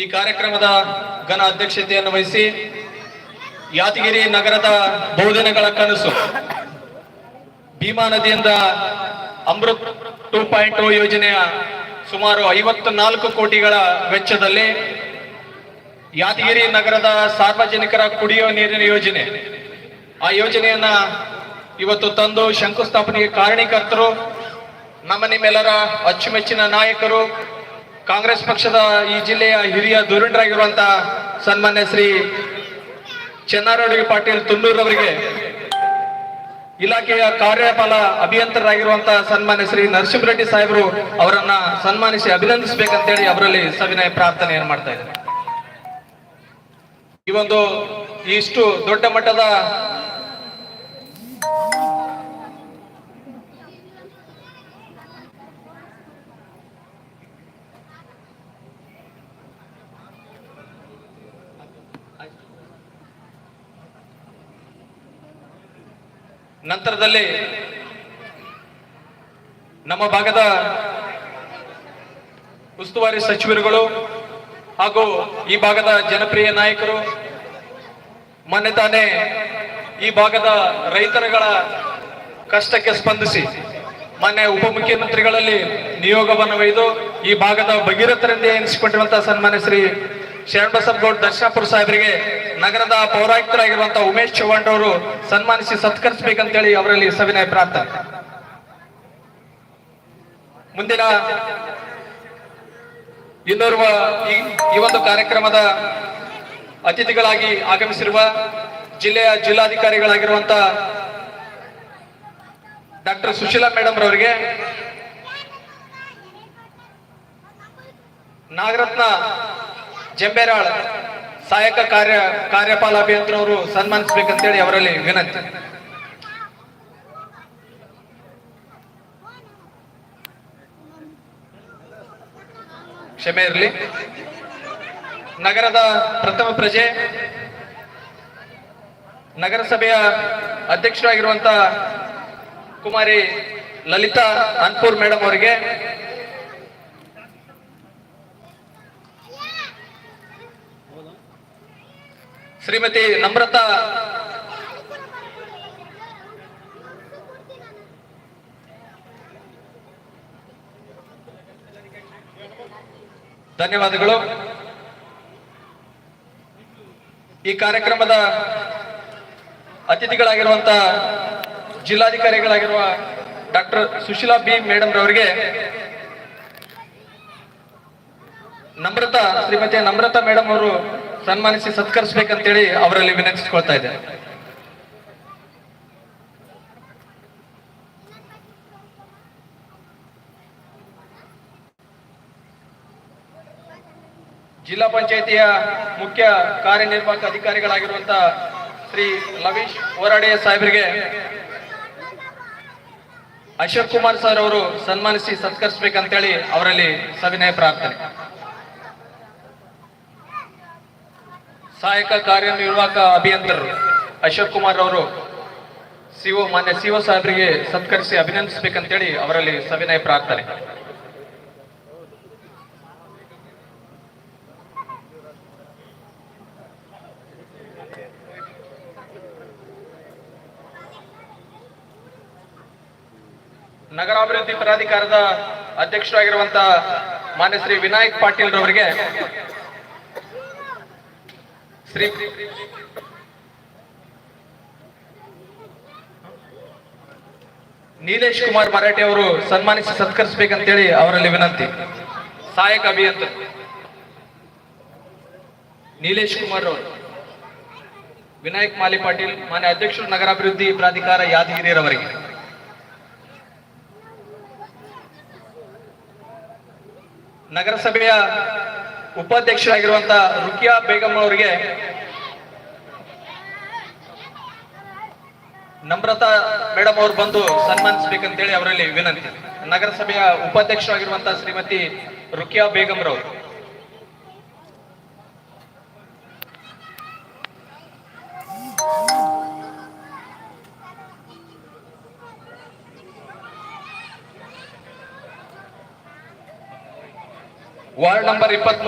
ಈ ಕಾರ್ಯಕ್ರಮದ ಘನ ಅಧ್ಯಕ್ಷತೆಯನ್ನು ವಹಿಸಿ ಯಾದಗಿರಿ ನಗರದ ಬಹುದಿನಗಳ ಕನಸು. ಭೀಮಾ ನದಿಯಿಂದ ಅಮೃತ್ ಟೂ ಪಾಯಿಂಟ್ ಯೋಜನೆಯ ಸುಮಾರು ಐವತ್ತು ನಾಲ್ಕು ಕೋಟಿಗಳ ವೆಚ್ಚದಲ್ಲಿ ಯಾದಗಿರಿ ನಗರದ ಸಾರ್ವಜನಿಕರ ಕುಡಿಯುವ ನೀರಿನ ಯೋಜನೆ. ಆ ಯೋಜನೆಯನ್ನ ಇವತ್ತು ತಂದು ಶಂಕುಸ್ಥಾಪನೆಗೆ ಕಾರಣೀಕರ್ತರು, ನಮ್ಮ ನಿಮ್ಮೆಲ್ಲರ ಅಚ್ಚುಮೆಚ್ಚಿನ ನಾಯಕರು ಕಾಂಗ್ರೆಸ್ ಪಕ್ಷದ ಈ ಜಿಲ್ಲೆಯ ಹಿರಿಯ ಧುರೀಣರಾಗಿರುವಂತಹ ಸನ್ಮಾನ್ಯ ಶ್ರೀ ಚೆನ್ನಾರಡಿ ಪಾಟೀಲ್ ತುನ್ನೂರವರಿಗೆ ಇಲಾಖೆಯ ಕಾರ್ಯಪಾಲ ಅಭಿಯಂತರಾಗಿರುವಂತಹ ಸನ್ಮಾನ್ಯ ಶ್ರೀ ನರಸಿಂಹರೆಡ್ಡಿ ಸಾಹೇಬರು ಅವರನ್ನ ಸನ್ಮಾನಿಸಿ ಅಭಿನಂದಿಸಬೇಕಂತೇಳಿ ಅವರಲ್ಲಿ ಸವಿನಯ ಪ್ರಾರ್ಥನೆಯನ್ನು ಮಾಡ್ತಾ ಇದ್ದಾರೆ ಈ ಒಂದು ಇಷ್ಟು ದೊಡ್ಡ ಮಟ್ಟದ ನಂತರದಲ್ಲಿ ನಮ್ಮ ಭಾಗದ ಉಸ್ತುವಾರಿ ಸಚಿವರುಗಳು ಹಾಗೂ ಈ ಭಾಗದ ಜನಪ್ರಿಯ ನಾಯಕರು, ಮೊನ್ನೆ ತಾನೇ ಈ ಭಾಗದ ರೈತರುಗಳ ಕಷ್ಟಕ್ಕೆ ಸ್ಪಂದಿಸಿ ಮೊನ್ನೆ ಉಪಮುಖ್ಯಮಂತ್ರಿಗಳಲ್ಲಿ ನಿಯೋಗವನ್ನು ಒಯ್ದು ಈ ಭಾಗದ ಭಗೀರಥರಿಂದ ಎನಿಸಿಕೊಂಡಿರುವಂತಹ ಸನ್ಮಾನ್ಯ ಶ್ರೀ ಶರಣಬಸಪ್ಪಗೌಡ ದರ್ಶಾಪುರ ಸಾಹೇಬರಿಗೆ ನಗರದ ಪೌರಾಯುಕ್ತರಾಗಿರುವಂತಹ ಉಮೇಶ್ ಚೌಹಾಣ್ ಅವರು ಸನ್ಮಾನಿಸಿ ಸತ್ಕರಿಸಬೇಕಂತೇಳಿ ಅವರಲ್ಲಿ ಸವಿನಯ ಪ್ರಾರ್ಥನೆ. ಮುಂದಿನ ಇನ್ನೋರ್ವ ಈ ಈ ಒಂದು ಕಾರ್ಯಕ್ರಮದ ಅತಿಥಿಗಳಾಗಿ ಆಗಮಿಸಿರುವ ಜಿಲ್ಲೆಯ ಜಿಲ್ಲಾಧಿಕಾರಿಗಳಾಗಿರುವಂತ ಡಾಕ್ಟರ್ ಸುಶೀಲಾ ಮೇಡಮ್ ರವರಿಗೆ ನಾಗರತ್ನ ಜಂಬೇರಾಳ್ ಸಹಾಯಕ ಕಾರ್ಯ ಕಾರ್ಯಪಾಲ ಅಭಿಯಂತರವರು ಸನ್ಮಾನಿಸಬೇಕಂತೇಳಿ ಅವರಲ್ಲಿ ವಿನಂತಿ. ಕ್ಷಮೆ ಇರಲಿ. ನಗರದ ಪ್ರಥಮ ಪ್ರಜೆ, ನಗರಸಭೆಯ ಅಧ್ಯಕ್ಷರಾಗಿರುವಂತ ಕುಮಾರಿ ಲಲಿತಾ ಅನ್ಪೂರ್ ಮೇಡಮ್ ಅವರಿಗೆ ಶ್ರೀಮತಿ ನಮ್ರತಾ. ಧನ್ಯವಾದಗಳು. ಈ ಕಾರ್ಯಕ್ರಮದ ಅತಿಥಿಗಳಾಗಿರುವಂತ ಜಿಲ್ಲಾಧಿಕಾರಿಗಳಾಗಿರುವ ಡಾಕ್ಟರ್ ಸುಶೀಲಾ ಬಿ ಮೇಡಮ್ ರವರಿಗೆ ನಮ್ರತಾ, ಶ್ರೀಮತಿ ನಮ್ರತಾ ಮೇಡಮ್ ಅವರು ಸನ್ಮಾನಿಸಿ ಸತ್ಕರಿಸಬೇಕಂತೇಳಿ ಅವರಲ್ಲಿ ವಿನಂತಿಸಿಕೊಳ್ತಾ ಇದ್ದೇನೆ. ಜಿಲ್ಲಾ ಪಂಚಾಯಿತಿಯ ಮುಖ್ಯ ಕಾರ್ಯನಿರ್ವಾಹಕ ಅಧಿಕಾರಿಗಳಾಗಿರುವಂತ ಶ್ರೀ ಲವೀಶ್ ಹೋರಾಡೆ ಸಾಹೇಬರಿಗೆ ಅಶೋಕ್ ಕುಮಾರ್ ಸರ್ ಅವರು ಸನ್ಮಾನಿಸಿ ಸತ್ಕರಿಸಬೇಕಂತೇಳಿ ಅವರಲ್ಲಿ ಸವಿನಯ ಪ್ರಾರ್ಥನೆ. ಸಹಾಯಕ ಕಾರ್ಯನಿರ್ವಾಹಕ ಅಭಿಯಂತರರು ಅಶೋಕ್ ಕುಮಾರ್ ಅವರು ಸಿಒ ಮಾನ್ಯ ಸಿಒ ಸಾಹೇಬರಿಗೆ ಸತ್ಕರಿಸಿ ಅಭಿನಂದಿಸಬೇಕಂತೇಳಿ ಅವರಲ್ಲಿ ಸವಿನಯ ಪ್ರಾರ್ಥನೆ. ನಗರಾಭಿವೃದ್ಧಿ ಪ್ರಾಧಿಕಾರದ ಅಧ್ಯಕ್ಷರಾಗಿರುವಂತಹ ಮಾನ್ಯ ಶ್ರೀ ವಿನಾಯಕ್ ಪಾಟೀಲ್ ರವರಿಗೆ ಶ್ರೀ ನೀಲೇಶ್ ಕುಮಾರ್ ಮರಾಠಿ ಅವರು ಸನ್ಮಾನಿಸಿ ಸತ್ಕರಿಸಬೇಕಂತೇಳಿ ಅವರಲ್ಲಿ ವಿನಂತಿ. ಸಹಾಯಕ ಅಭಿಯಂತ. ನೀಲೇಶ್ ಕುಮಾರ್ ಅವರು ವಿನಾಯಕ್ ಮಾಲಿ ಪಾಟೀಲ್, ಮಾನ್ಯ ಅಧ್ಯಕ್ಷರು ನಗರಾಭಿವೃದ್ಧಿ ಪ್ರಾಧಿಕಾರ ಯಾದಗಿರಿಯರವರಿಗೆ ನಗರಸಭೆಯ ಉಪಾಧ್ಯಕ್ಷರಾಗಿರುವಂತಹ ರುಕಿಯಾ ಬೇಗಂ ಅವರಿಗೆ ನಮ್ರತಾ ಮೇಡಮ್ ಅವರು ಬಂದು ಸನ್ಮಾನಿಸಬೇಕಂತೇಳಿ ಅವರಲ್ಲಿ ವಿನಂತಿ. ನಗರಸಭೆಯ ಉಪಾಧ್ಯಕ್ಷರಾಗಿರುವಂತಹ ಶ್ರೀಮತಿ ರುಕಿಯಾ ಬೇಗಂ ರವರು. ವಾರ್ಡ್ ನಂಬರ್ ಇಪ್ಪತ್ತ್